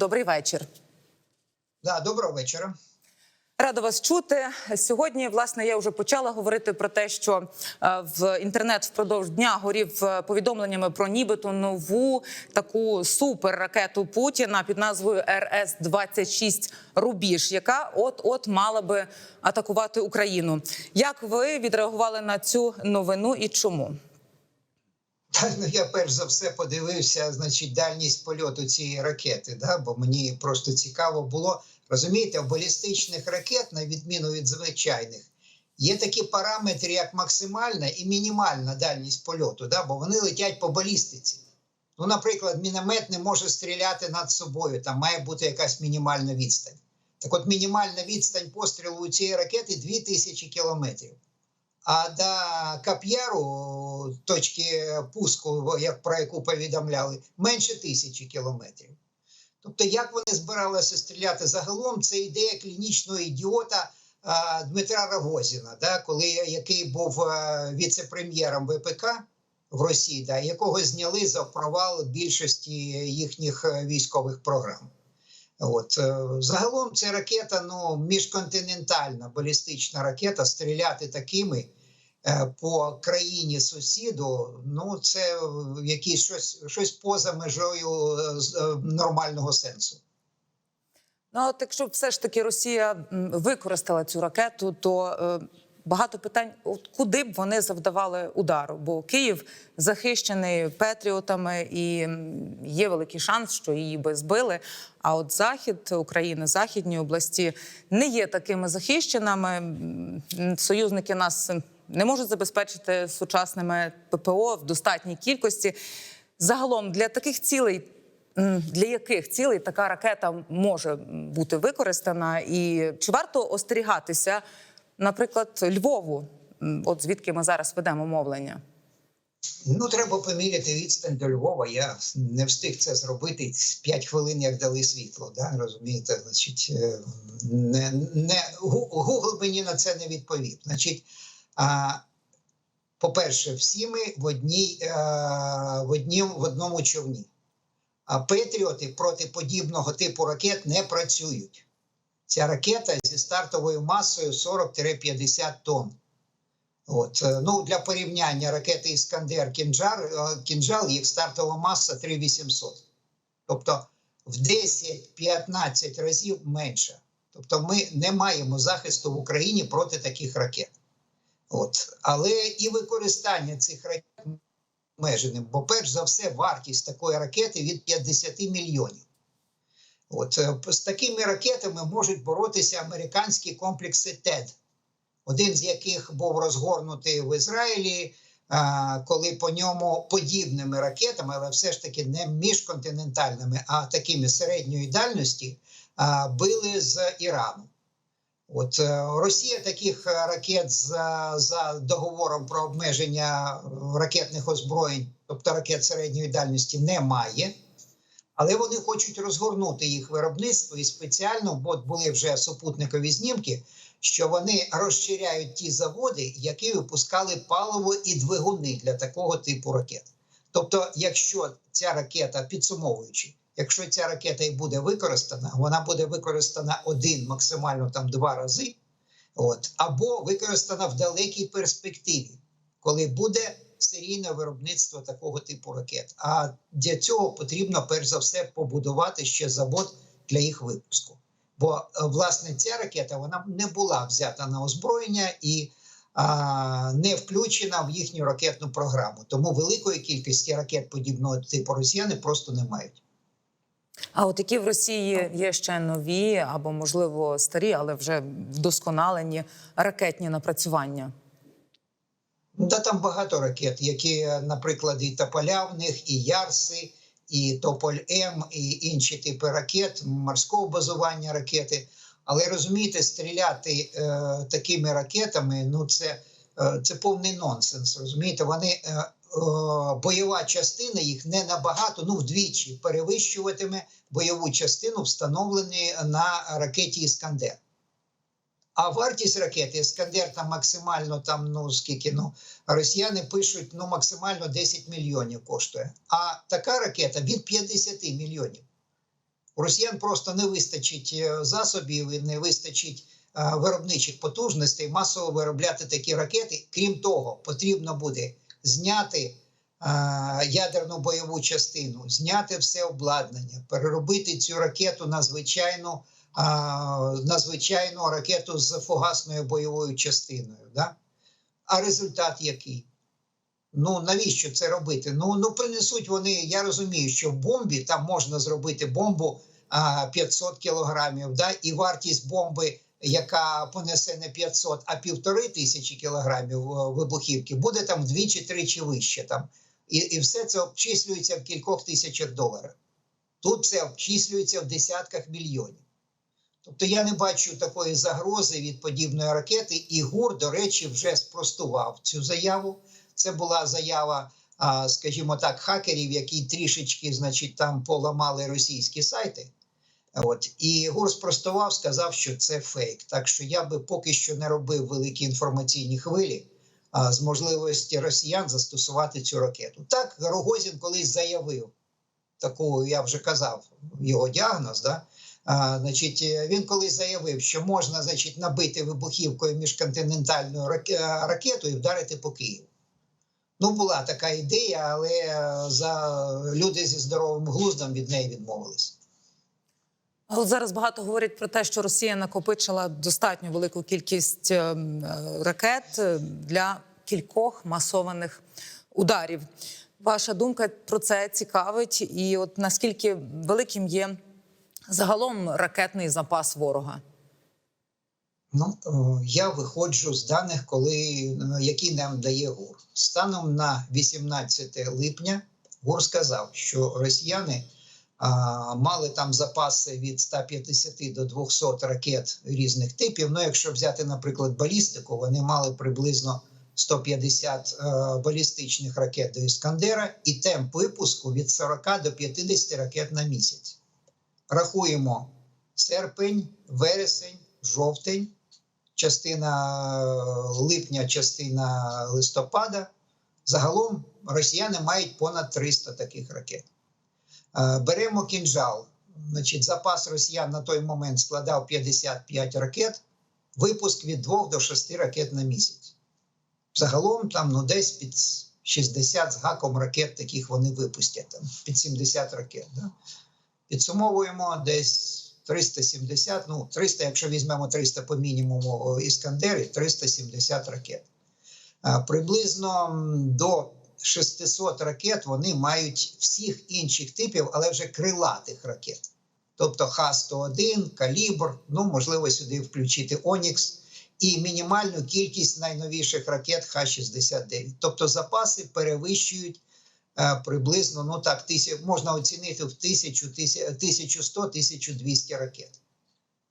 Добрий вечір. Да, доброго вечора. Рада вас чути сьогодні. Власне, я вже почала говорити про те, що е, в інтернет впродовж дня горів е, повідомленнями про нібито нову таку суперракету Путіна під назвою РС 26 Рубіж, яка от от мала би атакувати Україну. Як ви відреагували на цю новину і чому? Ну, я перш за все подивився, значить, дальність польоту цієї ракети, да? бо мені просто цікаво було. Розумієте, у балістичних ракет, на відміну від звичайних, є такі параметри, як максимальна і мінімальна дальність польоту, да? бо вони летять по балістиці. Ну, наприклад, міномет не може стріляти над собою, там має бути якась мінімальна відстань. Так от мінімальна відстань пострілу у цієї ракети 2000 кілометрів. А до Кап'яру, точки пуску, як про яку повідомляли, менше тисячі кілометрів. Тобто, як вони збиралися стріляти загалом, це ідея клінічного ідіота а, Дмитра Рогозіна, да, коли який був а, віце-прем'єром ВПК в Росії, да, якого зняли за провал більшості їхніх е, військових програм. От е, загалом це ракета, ну міжконтинентальна балістична ракета. Стріляти такими е, по країні сусіду. Ну це якісь щось щось поза межою е, е, нормального сенсу. Ну, от якщо все ж таки Росія використала цю ракету, то е, багато питань, от куди б вони завдавали удару? Бо Київ захищений Петріотами і є великий шанс, що її би збили. А от захід України, західні області не є такими захищеними. Союзники нас не можуть забезпечити сучасними ППО в достатній кількості. Загалом для таких цілей Для яких цілей така ракета може бути використана, і чи варто остерігатися, наприклад, Львову, от звідки ми зараз ведемо мовлення? Ну, треба поміряти відстань до Львова. Я не встиг це зробити 5 хвилин, як дали світло. Да? Розумієте, значить, е, не, не, Google мені на це не відповів. Значить, по-перше, всі ми в, одній, е, в, однім, в одному човні. А Петріоти проти подібного типу ракет не працюють. Ця ракета зі стартовою масою 40-50 тонн. От, е, ну, для порівняння ракети Іскандер Кінжар, е, Кінжал, їх стартова маса 3800. Тобто в 10-15 разів менше. Тобто ми не маємо захисту в Україні проти таких ракет. От. Але і використання цих ракет обмеженим, бо перш за все вартість такої ракети від 50 мільйонів. От е, з такими ракетами можуть боротися американські комплекси ТЕД, один з яких був розгорнутий в Ізраїлі, коли по ньому подібними ракетами, але все ж таки не міжконтинентальними, а такими середньої дальності, били з Ірану. От е, Росія таких е, ракет за, за договором про обмеження е, ракетних озброєнь, тобто ракет середньої дальності, не має. Але вони хочуть розгорнути їх виробництво і спеціально, бо були вже супутникові знімки, що вони розширяють ті заводи, які випускали паливо і двигуни для такого типу ракет. Тобто, якщо ця ракета, підсумовуючи, якщо ця ракета і буде використана, вона буде використана один, максимально там два рази, от, або використана в далекій перспективі, коли буде серійне виробництво такого типу ракет. А для цього потрібно перш за все побудувати ще завод для їх випуску. Бо е, власне ця ракета вона не була взята на озброєння і а, не включена в їхню ракетну програму. Тому великої кількості ракет подібного типу росіяни просто не мають. А от які в Росії є ще нові або, можливо, старі, але вже вдосконалені ракетні напрацювання? Та там багато ракет, які, наприклад, і Тополя в них, і Ярси, і Тополь М, і інші типи ракет, морського базування ракети. Але розумієте, стріляти е, такими ракетами ну це, е, це повний нонсенс. Розумієте, вони е, е, бойова частина їх не набагато, ну вдвічі перевищуватиме бойову частину, встановлені на ракеті Іскандер. А вартість ракети Іскандер там максимально там, ну скільки ну росіяни пишуть ну максимально 10 мільйонів коштує. А така ракета від 50 мільйонів. Росіян просто не вистачить е, засобів і не вистачить е, виробничих потужностей масово виробляти такі ракети. Крім того, потрібно буде зняти е, ядерну бойову частину, зняти все обладнання, переробити цю ракету на звичайну, е, на звичайну ракету з фугасною бойовою частиною. Да? А результат який? Ну навіщо це робити? Ну ну принесуть вони. Я розумію, що в бомбі там можна зробити бомбу а, 500 кілограмів, да, і вартість бомби, яка понесе не 500, а півтори тисячі кілограмів е, вибухівки, буде там вдвічі-тричі вище. Там і, і все це обчислюється в кількох тисячах доларів. Тут це обчислюється в десятках мільйонів. Тобто я не бачу такої загрози від подібної ракети, і ГУР, до речі, вже спростував цю заяву. Це була заява, скажімо так, хакерів, які трішечки, значить, там поламали російські сайти. От і ГУР спростував, сказав, що це фейк. Так що я би поки що не робив великі інформаційні хвилі а, з можливості росіян застосувати цю ракету. Так, Рогозін колись заявив, таку я вже казав, його діагноз. Да? А, значить, е, він колись заявив, що можна значить, набити вибухівкою міжконтинентальною раке- ракетою і вдарити по Києву. Ну, була така ідея, але е, за люди зі здоровим глуздом від неї відмовились. Зараз багато говорять про те, що Росія накопичила достатньо велику кількість ем, е, ракет е, для кількох масованих ударів. Ваша думка про це цікавить, і от наскільки великим є загалом ракетний запас ворога? Ну, е, я виходжу з даних, коли, е, які нам дає ГУР. Станом на 18 липня ГУР сказав, що росіяни мали там запаси від 150 до 200 ракет різних типів. Ну, якщо взяти, наприклад, балістику, вони мали приблизно 150 е, балістичних ракет до Іскандера і темп випуску від 40 до 50 ракет на місяць. Рахуємо серпень, вересень, жовтень, частина е, липня, частина листопада. Загалом росіяни мають понад 300 таких ракет. Е, Беремо кінжал. Значить, запас росіян на той момент складав 55 ракет, випуск від 2 до 6 ракет на місяць. Загалом там ну, десь під 60 з гаком ракет таких вони випустять, там, під 70 ракет. Да? Підсумовуємо десь 370, ну 300, якщо візьмемо 300 по мінімуму іскандери, 370 ракет. А, Приблизно до 600 ракет вони мають всіх інших типів, але вже крилатих ракет. Тобто Х-101, Калібр, ну можливо сюди включити Онікс і мінімальну кількість найновіших ракет Х-69. Тобто запаси перевищують е, приблизно, ну так, тисяч, можна оцінити в 1100-1200 ракет.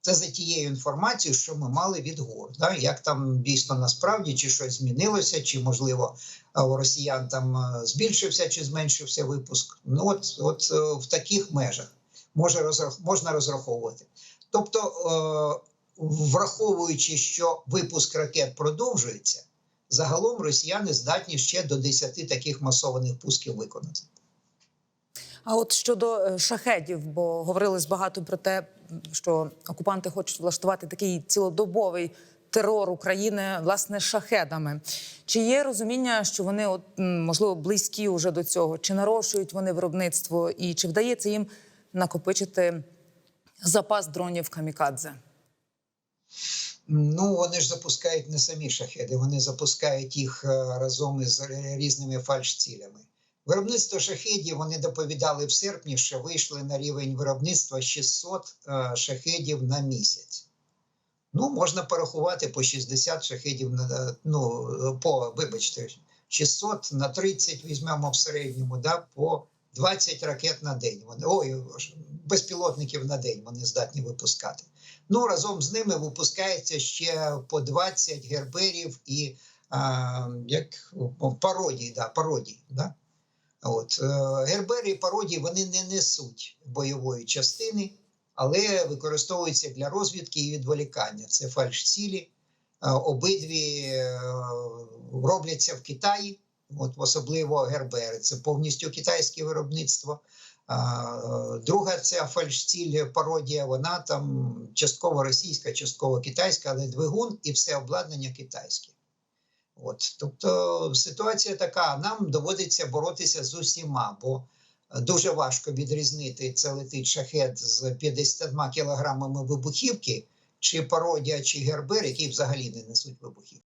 Це за тією інформацією, що ми мали від ГОР. Да? Як там дійсно насправді, чи щось змінилося, чи можливо у росіян там збільшився чи зменшився випуск. Ну от, от е, в таких межах може можна розраховувати. Тобто, е, враховуючи, що випуск ракет продовжується, загалом росіяни здатні ще до 10 таких масованих пусків виконати. А от щодо е, шахедів, бо говорилось багато про те, що окупанти хочуть влаштувати такий цілодобовий терор України власне шахедами. Чи є розуміння, що вони от можливо близькі вже до цього? Чи нарощують вони виробництво, і чи вдається їм накопичити запас дронів камікадзе? Ну, вони ж запускають не самі шахеди, вони запускають їх е, разом із різними фальшцілями. Виробництво шахедів вони доповідали в серпні, що вийшли на рівень виробництва 600 е, шахедів на місяць. Ну, можна порахувати по 60 шахедів на ну, по, вибачте, 600 на 30 візьмемо в середньому, да, по 20 ракет на день. Вони ой, безпілотників на день вони здатні випускати. Ну разом з ними випускається ще по 20 герберів і а, як пародій, да, пародій, да. От е, гербери і пародії вони не несуть бойової частини, але використовуються для розвідки і відволікання. Це фальш-цілі. Е, Обидві е, робляться в Китаї, от особливо гербери. Це повністю китайське виробництво. Друга ця фальшціль пародія, вона там частково російська, частково китайська, але двигун і все обладнання китайське. От, тобто ситуація така: нам доводиться боротися з усіма, бо дуже важко відрізнити це летить шахет з 50 кілограмами вибухівки, чи пародія, чи гербер, які взагалі не несуть вибухівки.